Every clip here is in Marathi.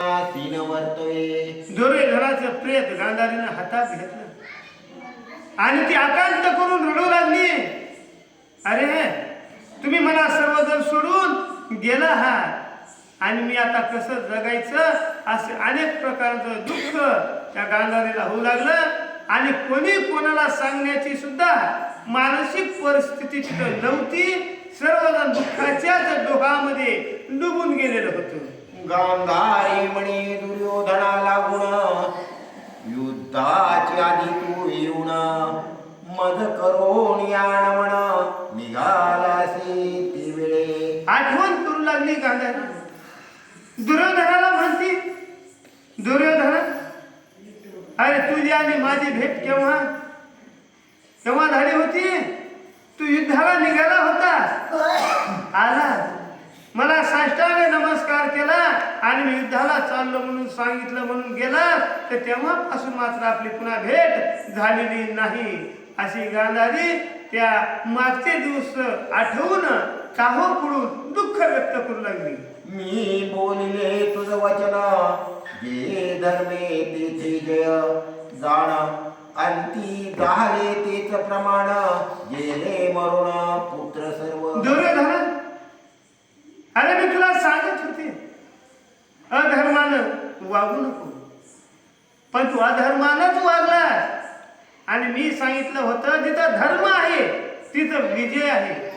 तीन दुर्योधनाचं प्रेत गांधारीनं हातात घेतलं. आणि ती आकांत करून रडू लागली. अरे तुम्ही मला सर्वजण सोडून गेला हा आणि मी आता कसं जगायचं असे अनेक प्रकारचं दुःख त्या गांधारीला होऊ लागलं. आणि कोणी कोणाला सांगण्याची सुद्धा मानसिक परिस्थिती तिथं नव्हती. सर्वजण दुःखाच्याच डोहामध्ये डुबून गेलेलं होतं. गांधारी म्हणी दुर्योधना लागून. युद्धाची आधी तू येऊन मद करून यान म्हण. निघालासी ती वेळे. आठवण करू लागली गांधारी दुर्योधनाला म्हणती दुर्योधन अरे तुझी आणि माझी भेट केव्हा? केव्हा झाली होती? तू युद्धाला निघाला होता आला. मला साष्टांग नमस्कार केला. आणि मी युद्धाला चाललो म्हणून सांगितलं म्हणून गेला तर तेव्हापासून मात्र आपली पुन्हा भेट झालेली नाही. अशी गांधारी त्या मागचे दिवस आठवून काहो पुढून दुःख व्यक्त करू लागली. मी बोलिले तुझ वचन जे धर्मे तेथे जय. जाण अंती झाले तेच प्रमाण गेले मरुण पुत्र सर्व. दुर्योधन अरे मी तुला सांगत होते अधर्मानं वागू नको. पण तू अधर्मानच वागला आणि मी सांगितलं होतं जिथं धर्म आहे तिथं विजय आहे.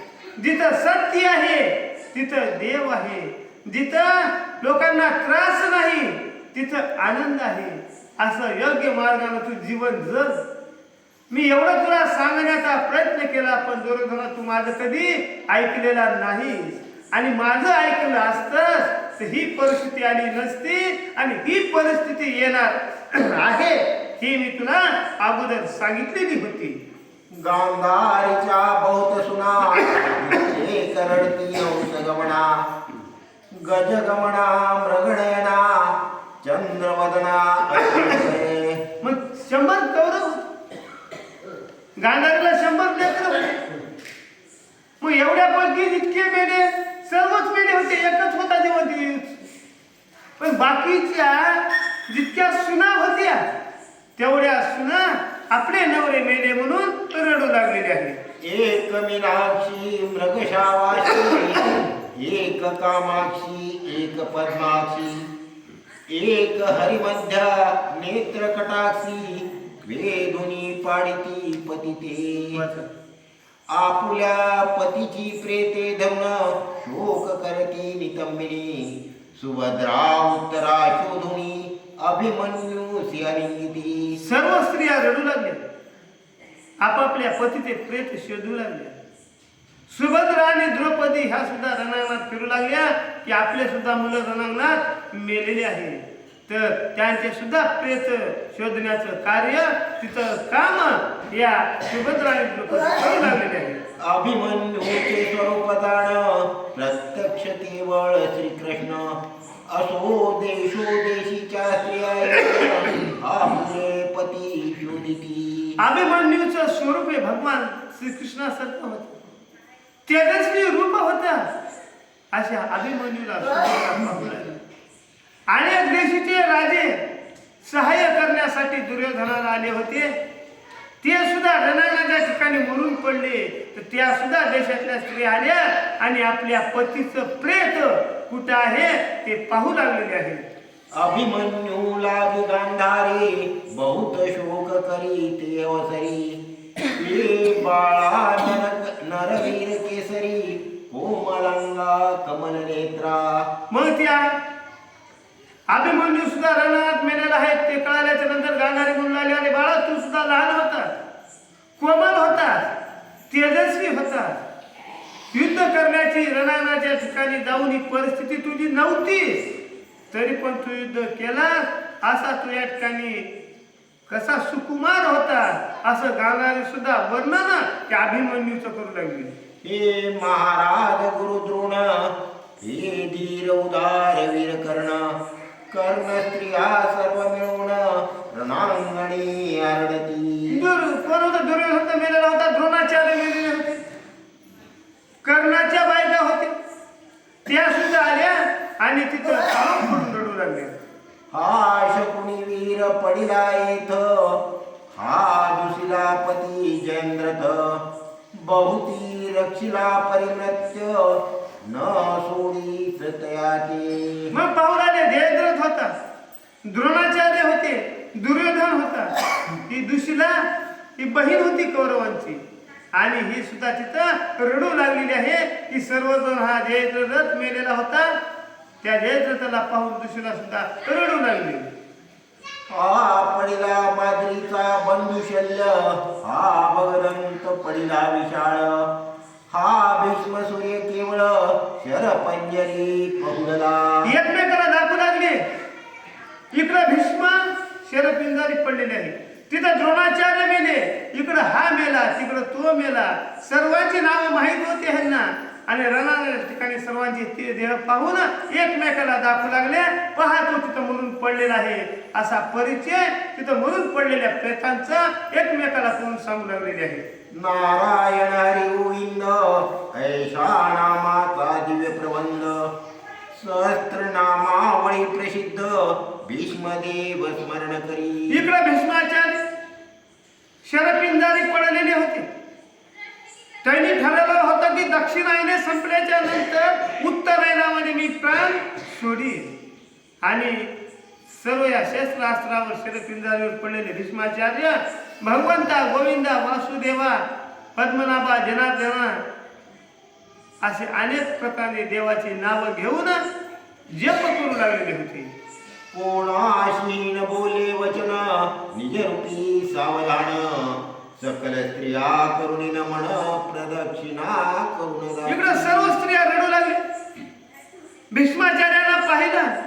जिथं सत्य आहे तिथं देव आहे. जिथं लोकांना त्रास नाही तिथं आनंद आहे. असं योग्य मार्गानं तू जीवन जग. मी एवढं तुला सांगण्याचा प्रयत्न केला पण दुर्योधना तू माझं कधी ऐकलेला नाही आणि माझं ऐकलं असतं ही परिस्थिती आली नसती आणि ही परिस्थिती येणार आहे ही मी तुला अगोदर सांगितलेली होती गांधारीच्या बहुत सुना करडती हंस गमना गज गमना मृगणयना चंद्रवदना. मग शंभर कौरव. गांधारीला शंभर लेकर मग एवढ्या पैकी इतके मेले सर्वच मेले होते एकच होता जेव्हा पण बाकीच्या जितक्या सुना होत्या तेवढ्या सुना आपले नवरे मेले म्हणून रडू लागलेले आहेत. एक मीनाक्षी मृगशावाशी एक कामाक्षी एक पद्माक्षी एक हरिमध्या नेत्र कटाक्षी वेदुनी पाडिती पतिते. आपुल्या पतीची प्रेते धमन शोक करती नितंबिनी. सुभद्रा उत्तरा शोधुनी अभिमन्यू सियालिंगिती सर्व स्त्रिया रडू लागल्या. आपापल्या पतीचे प्रेत शोधू लागल्या. सुभद्रा आणि द्रौपदी ह्या सुद्धा रणांगणात फिरू लागल्या की आपले सुद्धा मुलं रणांगणात मेलेले आहे. तर त्यांचे सुद्धा प्रेत शोधण्याचं कार्य तिथं काम या सुभद्रा आणि द्रौपदी करू लागलेले आहे. अभिमन्यूचे स्वरूप दान प्रत्यक्ष केवळ श्रीकृष्ण. असो देशो देशीच्या स्त्रिया आपले पती शोधिती अभिमन्यूचं स्वरूप हे भगवान श्रीकृष्णासारखं होतं. तेजस्वी रूप होता. अशा अभिमन्यूला अनेक देशीचे राजे सहाय्य करण्यासाठी दुर्योधनाला आले होते. ते सुद्धा रणांगणाच्या ठिकाणी मरून पडले. तर त्या सुद्धा देशातल्या स्त्रिया आल्या आणि आपल्या पतीचं प्रेत कुठं आहे ते पाहू लागलेले आहेत अभिमन्यू लाग गांधारे बहुत शोक करी ते अवसरी बाळा नर नरवीर केसरी कोमलांगा कमल नेत्रा मग त्या अभिमन्यू सुद्धा रणात मेलेला आहे ते कळाल्याच्या नंतर गाणारे म्हणून लागले अरे बाळा तू सुद्धा लहान होता. कोमल होता तेजस्वी होता. करण्याची रणांगणाच्या ठिकाणी जाऊन ही परिस्थिती तुझी नव्हती. तरी पण तू युद्ध केला असा तू या ठिकाणी कसा सुकुमार होता असं गाणारे सुद्धा वर्णन त्या अभिमन्यूचं करू लागले. हे महाराज गुरुद्रोण हे धीर उदार वीर कर्ण कर्ण स्त्रिया सर्व मिळून रणांगणी आरडती. होता दुर्योधन तर मेलेला होता? द्रोणाचार्य होते कर्णाच्या बायका होते त्या सुद्धा आल्या आणि तिथं काळोख पडून रडू लागल्या. हा शकुनी वीर पडिला येथ हा दुसिला पती जयंद्रथ. बहुती रक्षिला परिमृत्य न सोडीच तयाचे. मग पाहुलाने जयद्रथ होता. द्रोणाचार्य होते. दुर्योधन होता. ही दुशीला ही बहीण होती कौरवांची. आणि ही सुद्धा तिथं रडू लागलेली आहे की सर्वजण हा जयद्रथ मेलेला होता त्या जयद्रथाला पाहून दुशीला सुद्धा रडू लागली. हा पडिला माद्रीचा बंधुशल्य हा भगदंत पडिला विशाळ. हा भीष्म सूर्य केवळ शरपंजरी पहुडला. एकमेकाला दाखवू लागले. इकडं भीष्म शरपिंजारी पडलेले आहे तिथं द्रोणाचार्य मेले. इकडं हा मेला तिकडं तो मेला. सर्वांची नावं माहीत होती ह्यांना. आणि रणाच्या ठिकाणी सर्वांची ते देह पाहून एकमेकाला दाखवू लागले. पहा तो तिथं म्हणून पडलेला आहे. असा परिचय तिथं म्हणून पडलेल्या प्रेतांचा एकमेकाला पाहून सांगू लागलेले आहे. नारायण हरिओ गोविंद ऐशा नामाचा दिव्य प्रबंध. सहस्त्रनामावळी प्रसिद्ध. भीष्मदेव स्मरण करी. इकडं भीष्माचार्य शरपिंजारी पडलेले होते. त्यांनी ठरवलं होतं की दक्षिणायने संपल्याच्या नंतर उत्तरायणामध्ये मी प्राण सोडीन आणि सर्व या शस्त्रास्त्रावर शरपिंजारीवर पडलेले भीष्माचार्य भगवंता गोविंदा वासुदेवा पद्मनाभा जनार्दना असे अनेक प्रकारे देवाची नावं घेऊन जप करू लागलेले होते. कोणाशी न बोले वचन निजरूपी सावधान. सकल स्त्रिया करुणीन म्हण प्रदक्षिणा करून. इकडं सर्व स्त्रिया रडू लागले. भीष्माचार्यांना पाहिलं.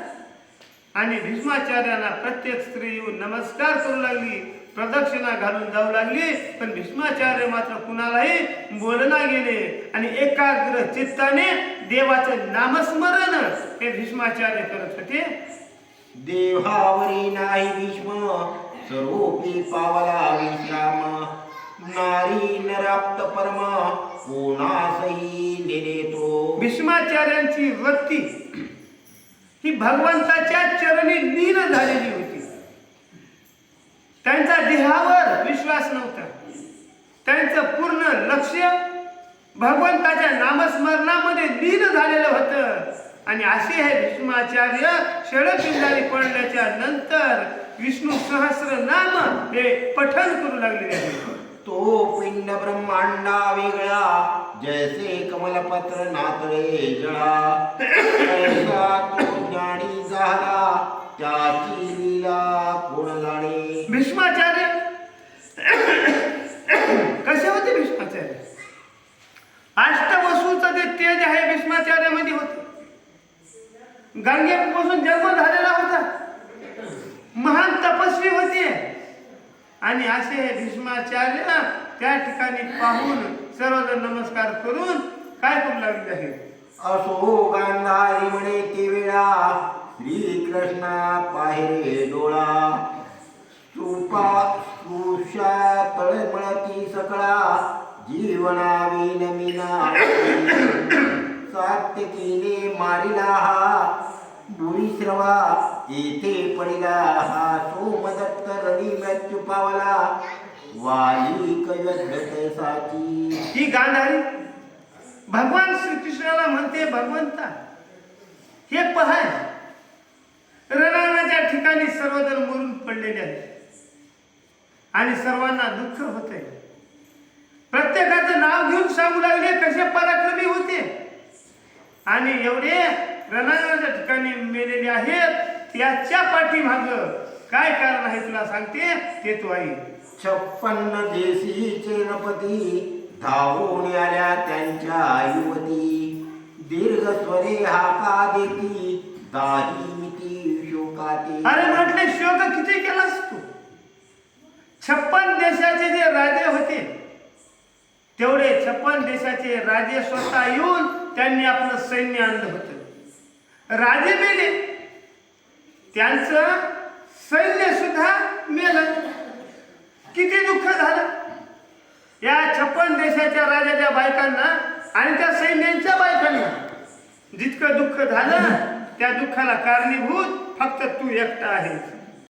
आणि भीष्माचार्यांना प्रत्येक स्त्री येऊन नमस्कार करू लागली. प्रदक्षिणा घालून जाऊ लागली पण भीष्माचार्य मात्र कुणालाही बोलना गेले. आणि एकाग्र चित्ताने देवाचं नामस्मरण हे भीष्माचार्य करत होते. देहावरी नाही भीष्म स्वरूपी पावला विश्राम. नारी नराप्त परम कोणासही नेले तो भीष्माचार्यांची वृत्ती ही भगवंताच्या चरणी लीन झालेली होती त्यांचा देहावर विश्वास नव्हता पूर्ण लक्ष भगवंताच्या नामस्मरणामध्ये लीन झालेलं होतं. आणि असे हे भीष्माचार्य षडपिंडारी पडल्याच्या नंतर विष्णू सहस्र नाम हे पठण करू लागलेले आहे तो पिंड ब्रह्मांडा वेगळा. जैसे कमलपत्र नातळे जळा. ऐसा तो ज्ञानी झाला. त्याची लीला कोण जाणे भीष्माचार्य कसे होते भीष्माचार्य अष्टवसूचं जे तेज आहे भीष्माचार्यामध्ये होते गंगेपासून जन्म झालेला होता. महान तपस्वी होते. आणि असे भीष्माचार्य त्या ठिकाणी पाहून सर्वजण नमस्कार करून काय करू लागले आहे असो गांधारी म्हणे ते वेळा. श्रीकृष्णा पाहिरे डोळा. सुपा सुषा तळमळती सकळा. जीवना विनमिना सात्यकीने मारिला हा भूरिश्रवा येथे पडिला हा सोमदत्त रणी मृत्यू पावला वाली कयत साची ही गांधारी भगवान श्रीकृष्णाला म्हणते भगवंता हे पहाय. रणाच्या ठिकाणी सर्वजण मरून पडलेले आहेत. आणि सर्वांना दुःख होते प्रत्येकाचं नाव घेऊन सांगू लागले कसे पराक्रमी होते. आणि एवढे रणाच्या ठिकाणी मेलेले आहेत त्याच्या पाठीमाग काय कारण आहे तुला सांगते? ते तू आई. छप्पन्न देशी नपती धावून आल्या त्यांच्या युवती. दीर्घ स्वरे हाका देती? दाही शोकाती. अरे म्हटले शोक किती केलास तू? छप्पन देशाचे जे राजे होते तेवढे छप्पन देशाचे राजे स्वतः येऊन त्यांनी आपलं सैन्य आणलं होतं. राजे मेले. त्यांचं सैन्य सुद्धा मेलं. किती दुःख झालं. या छप्पन देशाच्या राजाच्या बायकांना आणि त्या सैन्यांच्या बायकांना जितकं दुःख झालं त्या दुःखाला कारणीभूत फक्त तू एकटा आहेस.